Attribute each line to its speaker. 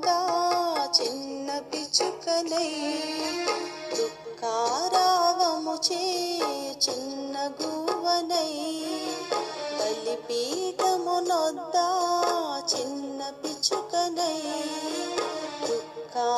Speaker 1: ముద్ద చిన్న పిచుకలై దుఃఖారావము చే చిన్న గువనై బలిపీఠమునొద్ద చిన్న పిచుకనై దుఃఖా